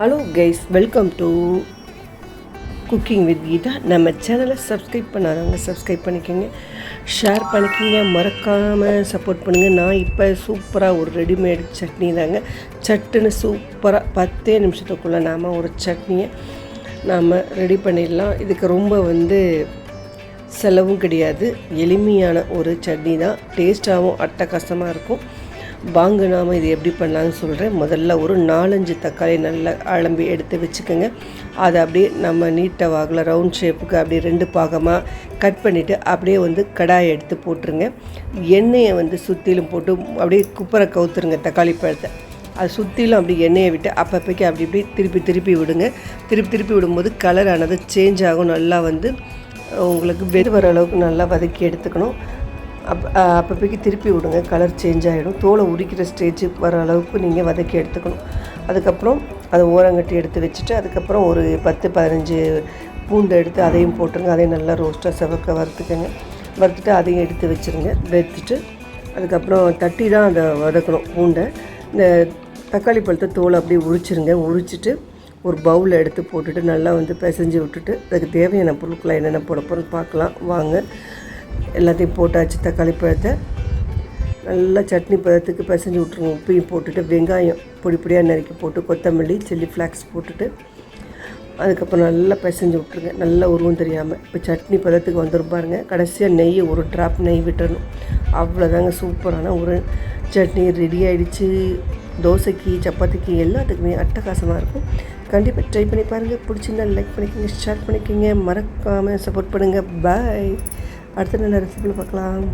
Hello guys welcome to cooking with Geetha நம்ம சேனலை subscribe பண்ணாதவங்க சப்ஸ்கிரைப் பண்ணிக்கோங்க. ஷேர் பண்ணிக்கோங்க. மறக்காமல் சப்போர்ட் பண்ணுங்கள் நான் இப்போ சூப்பராக ஒரு ரெடிமேட் சட்னி தாங்க. சட்டுன்னு சூப்பராக பத்தே நிமிஷத்துக்குள்ளே நாம் ஒரு சட்னியை நாம் ரெடி பண்ணிடலாம். இதுக்கு ரொம்ப வந்து செலவும் கிடையாது. எளிமையான ஒரு சட்னி தான் டேஸ்ட்டாகவும் அட்டகாசமாக இருக்கும். வாங்க நாம் இது எப்படி பண்ணலான்னு சொல்கிறேன் முதல்ல ஒரு நாலஞ்சு தக்காளி நல்லா அலம்பி எடுத்து வச்சுக்கோங்க. அதை அப்படியே நம்ம நீட்டை வாகில் ரவுண்ட் ஷேப்புக்கு அப்படியே ரெண்டு பாகமாக கட் பண்ணிவிட்டு அப்படியே வந்து கடாயை எடுத்து போட்டுருங்க. எண்ணெயை வந்து சுற்றிலும் போட்டு அப்படியே குப்பரை கவுத்துருங்க தக்காளி பழத்தை. அது சுற்றிலும் அப்படி எண்ணெயை விட்டு அப்பப்போக்கி அப்படி இப்படி திருப்பி திருப்பி விடுங்க. திருப்பி திருப்பி விடும்போது கலர் ஆனது சேஞ்ச் ஆகும். நல்லா வந்து உங்களுக்கு வெது வர அளவுக்கு நல்லா வதக்கி எடுத்துக்கணும். அப் அப்பப்போக்கி திருப்பி விடுங்க. கலர் சேஞ்ச் ஆகிடும் தோலை உரிக்கிற ஸ்டேஜ் வர அளவுக்கு நீங்கள் வதக்கி எடுத்துக்கணும். அதுக்கப்புறம் அதை ஓரங்கட்டி எடுத்து வச்சுட்டு அதுக்கப்புறம் ஒரு பத்து பதினஞ்சு பூண்டு எடுத்து அதையும் போட்டுருங்க. அதையும் நல்லா ரோஸ்ட்டாக செவக்க வறுத்துக்கங்க. வறுத்துட்டு அதையும் எடுத்து வச்சுருங்க. வறுத்துட்டு அதுக்கப்புறம் தட்டி தான் அதை வதக்கணும். பூண்டை. இந்த தக்காளி பழத்தை தோலை அப்படியே உரிச்சிருங்க. உரிச்சிட்டு ஒரு பவுலில் எடுத்து போட்டுட்டு நல்லா வந்து பிசைஞ்சு விட்டுட்டு அதுக்கு தேவையான பொருட்களை என்னென்ன போட போகிறோன்னு பார்க்கலாம். வாங்க. எல்லாத்தையும் போட்டாச்சு தக்காளி பழத்தை நல்லா சட்னி பதத்துக்கு பிசைஞ்சு விட்ருவோம் உப்பையும் போட்டுட்டு வெங்காயம் பொடி பொடியாக நறுக்கி போட்டு கொத்தமல்லி சில்லி ஃப்ளாக்ஸ் போட்டுட்டு அதுக்கப்புறம் நல்லா பிசைஞ்சு விட்ருங்க நல்லா உருவம் தெரியாமல் இப்போ சட்னி பதத்துக்கு வந்துடும் பாருங்கள் கடைசியாக நெய் ஒரு ட்ராப் நெய் விட்டுறணும். அவ்வளோதாங்க சூப்பரான ஒரு சட்னி ரெடி ஆகிடுச்சு தோசைக்கு சப்பாத்திக்கு எல்லாத்துக்குமே அட்டகாசமாக இருக்கும். கண்டிப்பாக ட்ரை பண்ணி பாருங்கள் பிடிச்சிருந்தா லைக் பண்ணிக்கோங்க ஷேர் பண்ணிக்கோங்க. மறக்காமல் சப்போர்ட் பண்ணுங்கள் பாய் அடுத்த நல்ல ரெசிபியில் பார்க்கலாம்.